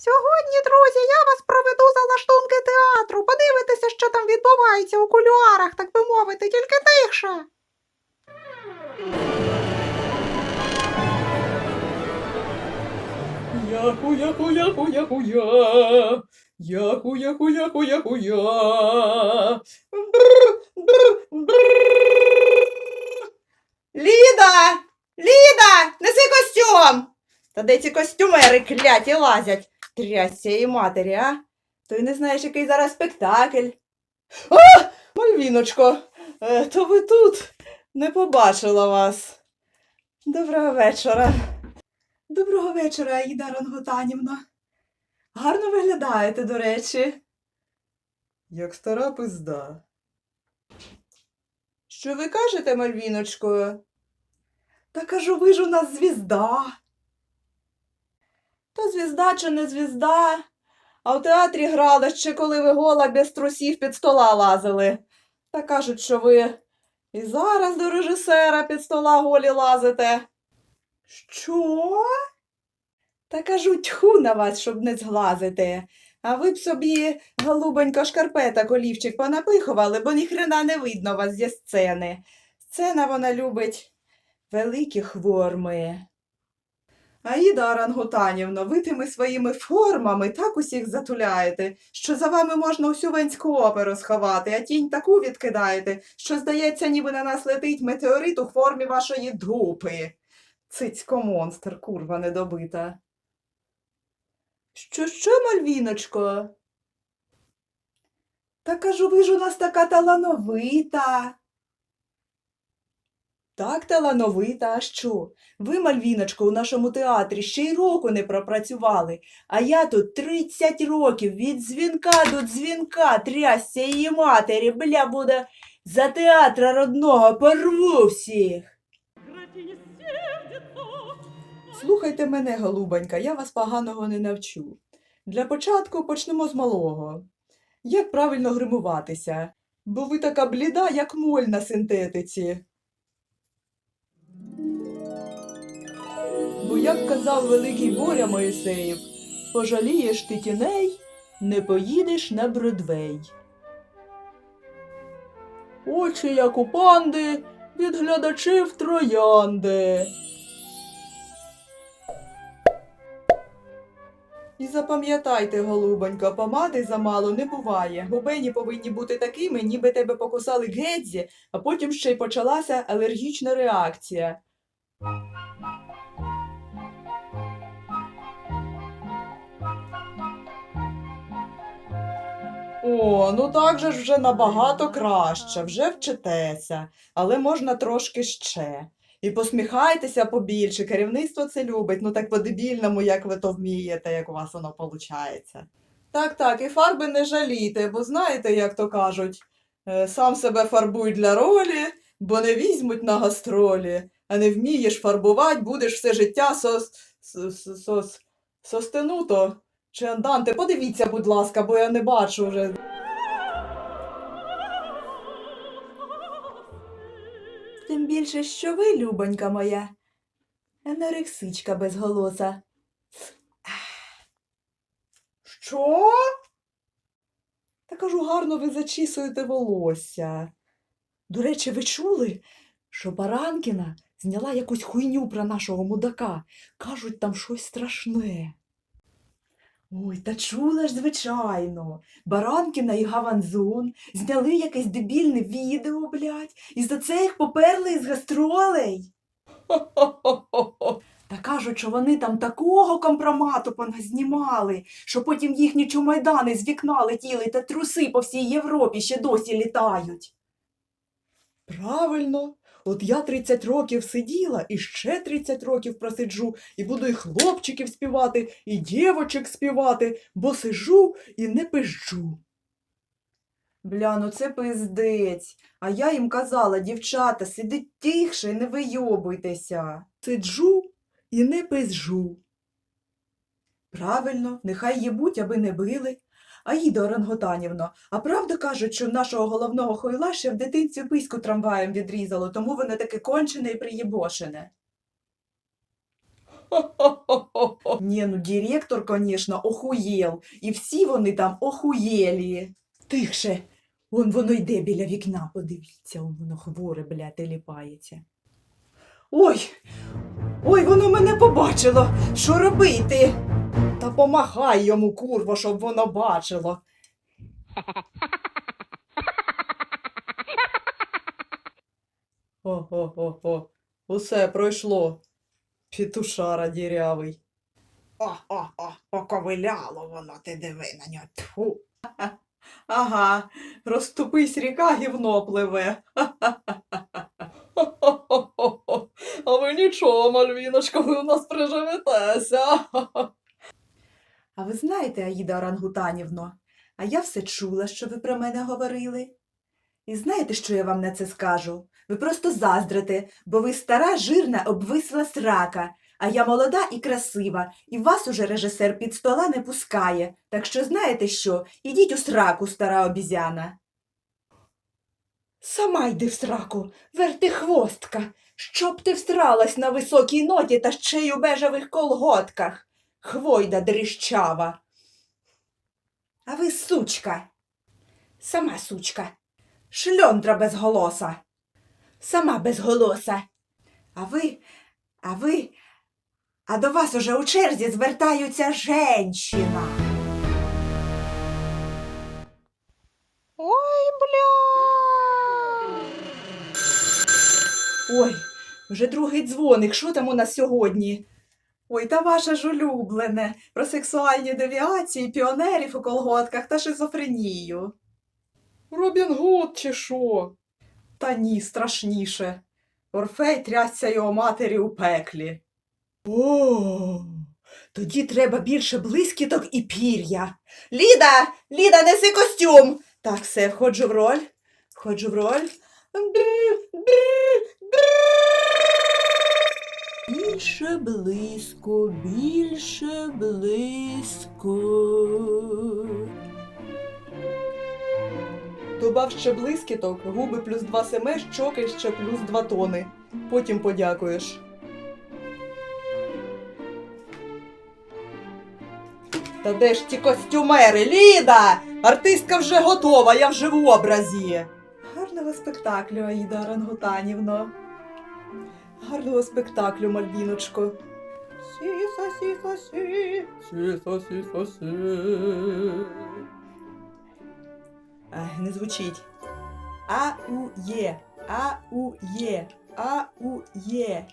Сьогодні, друзі, я вас проведу за лаштунки театру. Подивитися, що там відбувається у кулюарах, так би мовити, тільки тихше. Яху, яху, яху, яху, я. Яху, яху, яху, яху, я. Ліда! Ліда! Неси костюм! Та де ці костюмери кляті лазять? Трясся її матері, а? Ти не знаєш, який зараз спектакль. А! Мальвіночко, е, то ви тут? Не побачила вас. Доброго вечора. Доброго вечора, Аїда Рангутанівна. Гарно виглядаєте, до речі. Як стара пизда. Що ви кажете, Мальвіночко? Та кажу, ви ж у нас звізда. Звізда чи не звізда, а в театрі грали ще коли ви гола без трусів під стола лазили. Та кажуть, що ви і зараз до режисера під стола голі лазите. Що? Та кажу, тьху на вас, щоб не зглазити. А ви б собі, голубонько, шкарпеток олівчик понапихували, бо ніхрена не видно вас зі сцени. Сцена вона любить великі форми. Аїда Орангутанівно, ви тими своїми формами так усіх затуляєте, що за вами можна усю венську оперу сховати, а тінь таку відкидаєте, що, здається, ніби на нас летить метеорит у формі вашої дупи. Цицько монстр, курва недобита. Що, що, Мальвіночко? Та кажу, ви ж у нас така талановита. Так, талановита, а що? Ви, Мальвіночко, у нашому театрі ще й року не пропрацювали, а я тут 30 років від дзвінка до дзвінка трясся її матері, бля, буде за театра родного порву всіх. Слухайте мене, голубонька, я вас поганого не навчу. Для початку почнемо з малого. Як правильно гримуватися? Бо ви така бліда, як моль на синтетиці. Бо як казав великий Боря Моїсеєв, пожалієш ти тіней, не поїдеш на Бродвей. Очі, як у панди, від глядачів троянди. І запам'ятайте, голубонько, помади замало не буває. Губені повинні бути такими, ніби тебе покусали гедзі, а потім ще й почалася алергічна реакція. О, ну так же ж вже набагато краще, вже вчитеся, але можна трошки ще. І посміхайтеся побільше, керівництво це любить, ну так по-дебільному, як ви то вмієте, як у вас воно виходить. Так, так, і фарби не жалійте, бо знаєте, як то кажуть, е, сам себе фарбуй для ролі, бо не візьмуть на гастролі, а не вмієш фарбувати, будеш все життя сос, сос, сос, состенуто. Чи анданте, подивіться, будь ласка, бо я не бачу вже. Тим більше, що ви, любонька моя, анорексичка безголоса. Що? Та кажу, гарно ви зачісуєте волосся. До речі, ви чули, що Баранкіна зняла якусь хуйню про нашого мудака. Кажуть, там щось страшне. Ой, та чула ж, звичайно. Баранкіна і Гаванзун зняли якесь дебільне відео, блядь, і за це їх поперли із гастролей. Та кажуть, що вони там такого компромату поназнімали, що потім їхні чумайдани з вікна летіли та труси по всій Європі ще досі літають. Правильно. От я 30 років сиділа і ще 30 років просиджу, і буду і хлопчиків співати, і дівочок співати, бо сижу і не пизджу. Бля, ну це пиздець. А я їм казала, дівчата, сидіть тихше не вийобуйтеся. Сиджу і не пизжу. Правильно, нехай їбуть, аби не били. Аїда Оранготанівно, а правда кажуть, що в нашого головного хойла ще в дитинці письку трамваєм відрізало, тому воно таке кончене і приєбошене. Ні, ну директор, конечно, охуєл. І всі вони там охуєлі. Тихше. Вон воно йде біля вікна, подивіться, он воно хворе, бля, теліпається. Ой, ой, воно мене побачило. Що робити? Та помахай йому, курво, щоб воно бачило. О-о-о-о, усе пройшло. Пітушара дірявий. О-о-о, поковиляло воно, ти диви на нього. Тьфу. Ага, розступись ріка гівно пливе. А ви нічого, Мальвіночко, ви у нас приживетеся. А ви знаєте, Аїда Орангутанівно, а я все чула, що ви про мене говорили. І знаєте, що я вам на це скажу? Ви просто заздрите, бо ви стара, жирна, обвисла срака, а я молода і красива, і вас уже режисер під стола не пускає. Так що знаєте що? Ідіть у сраку, стара обізяна. Сама йди в сраку, вертихвостка, щоб ти встралась на високій ноті та ще й у бежевих колготках. Хвойда дрищава. А ви сучка. Сама сучка. Шльондра безголоса. Сама безголоса. А ви, а ви, а до вас уже у черзі звертаються женщина. Ой, бля. Ой, вже другий дзвоник, що там у нас сьогодні? Ой, та ваше ж улюблене про сексуальні девіації, піонерів у колготках та шизофренію. Робін Гуд чи що? Та ні, страшніше. Орфей трясся його матері у пеклі. О, тоді треба більше блискіток і пір'я. Ліда, Ліда, неси костюм. Так, все, входжу в роль. Входжу в роль. Більше близько, більше близько. Добав ще блискіток, губи плюс два семе, щоки ще плюс два тони. Потім подякуєш. Та де ж ті костюмери? Ліда! Артистка вже готова, я вже в образі. Гарного спектаклю, Аїда Орангутанівно. Гарного спектаклю, Мальвіночко. Сіса, сіса, сі. Сіса, сіса, сі. Ай, не звучить. А-у-є, а-у-є, а-у-є.